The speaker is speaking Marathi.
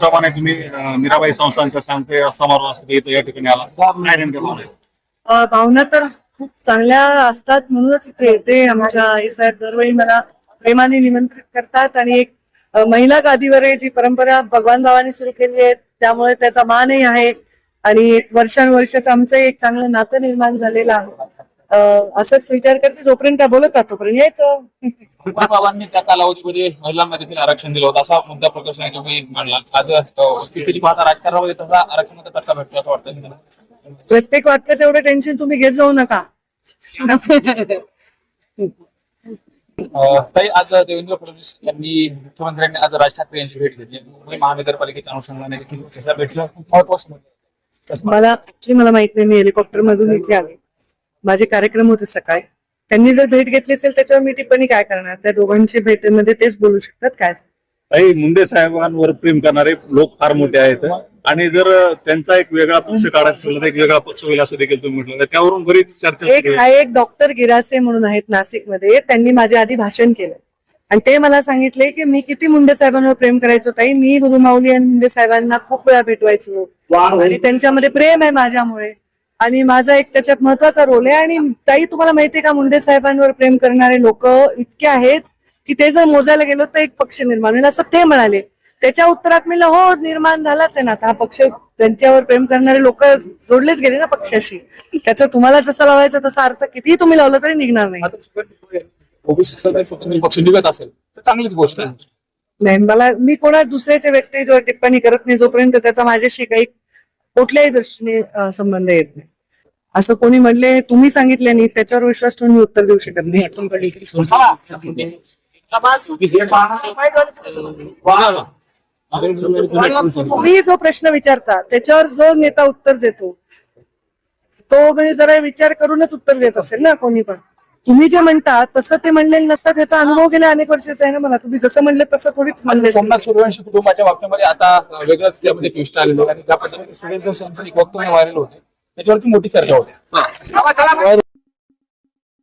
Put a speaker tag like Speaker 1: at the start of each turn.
Speaker 1: त्याप्रमाणे तुम्ही मीराबाई संस्थांच्या सांगते समारोह इथं या ठिकाणी आला. काय नेमक्या भावना
Speaker 2: तर खूप चांगल्या असतात म्हणूनच इथे येते आमच्या आई साहेब दरवेळी मला प्रेमाने निमंत्रित करतात आणि एक महिला गादीवर आहे जी परंपरा भगवान भावाने सुरू केली आहे त्यामुळे त्याचा मानही आहे. आणि वर्षानुवर्षाचं आमचं एक चांगलं नातं निर्माण झालेलं आहे. असंच विचार करते जोपर्यंत त्या बोलत राहतो तोपर्यंत यायचं.
Speaker 3: बाबांनी त्या कालावधीमध्ये महिलांना देखील आरक्षण दिलं होतं. असा मुद्दा प्रकर्षाने तुम्ही मांडला. आज अ, स्थिती पाहता राजकारणामध्ये तसा आरक्षणाचा चर्चा भेटतो असं वाटतं?
Speaker 2: प्रत्येक वाक्याचं एवढं टेन्शन तुम्ही घेत जाऊ नका.
Speaker 3: ताई आज देवेंद्र फडणवीस यांनी मुख्यमंत्र्यांनी आज राज ठाकरे यांची भेट घेतली. मुंबई महानगरपालिकेच्या अनुषंगाने देखील भेटलं. महत्वाचं
Speaker 2: मला ऍक्च्युली मला माहीत नाही मी हेलिकॉप्टर मधून इथे आले. माझे कार्यक्रम होते सकाळी. त्यांनी जर भेट घेतली असेल त्याच्यावर मी टिप्पणी काय करणार? त्या दोघांची भेटीमध्ये तेच बोलू शकतात काय?
Speaker 1: ताई मुंडे साहेबांवर प्रेम करणारे लोक फार मोठे आहेत. आणि जर त्यांचा एक वेगळा पक्ष काढायचा तर एक वेगळा पक्ष होईल असं देखील तुम्ही म्हटलं. त्यावरून बरीच चर्चा
Speaker 2: एक. हा एक डॉक्टर गिरासे म्हणून आहेत नाशिकमध्ये. त्यांनी माझ्या आधी भाषण केलं. आणि ते मला सांगितले की मी किती मुंडे साहेबांवर प्रेम करायचो ताई. मी गुरु माऊली आणि मुंडे साहेबांना खूप वेळा भेटवायचो. आणि त्यांच्यामध्ये प्रेम आहे माझ्यामुळे. आणि माझा एक त्याच्यात महत्त्वाचा रोल आहे. आणि ताई तुम्हाला माहितीये का मुंडे साहेबांवर प्रेम करणारे लोक इतके आहेत की ते जर मोजायला गेलो तर एक पक्ष निर्माण होईल असं ते म्हणाले. त्याच्या उत्तरात मी हो निर्माण झालाच आहे ना. आता हा पक्ष त्यांच्यावर प्रेम करणारे लोक जोडलेच गेले ना पक्षाशी. त्याचा तुम्हाला जसा लावायचा तसा अर्थ कितीही तुम्ही लावलं तरी निघणार नाही.
Speaker 3: आता ओबीसी स्वतंत्र पक्ष निघत असेल तर चांगलीच गोष्ट आहे.
Speaker 2: नाही मला मी कोणा दुसऱ्याच्या व्यक्तीवर टिप्पणी करत नाही जोपर्यंत त्याचा माझ्याशी काही कुठल्याही दृष्टीने संबंध येत नाही. असं कोणी म्हणले तुम्ही सांगितले नाही त्याच्यावर विश्वास ठेवून मी उत्तर देऊ शकत नाही. तुम्ही जो प्रश्न विचारता त्याच्यावर जो नेता उत्तर देतो तो म्हणजे जरा विचार करूनच उत्तर देत असेल ना कोणी पण. तुम्ही जे म्हणता तसं ते म्हणलेलं नसतात ह्याचा अनुभव गेल्या अनेक वर्षाचा आहे ना मला. तुम्ही जसं म्हणले तसं थोडीच म्हणले
Speaker 3: सोमनाथ सूर्यवंशी कुटुंबाच्या बाबतीमध्ये आता वेगळंच त्यामध्ये ट्विस्ट आलेलं आणि त्या पद्धतीने सगळे दिवस आमचं एक वक्तव्य व्हायरल होते त्याच्यावरती मोठी चर्चा होते.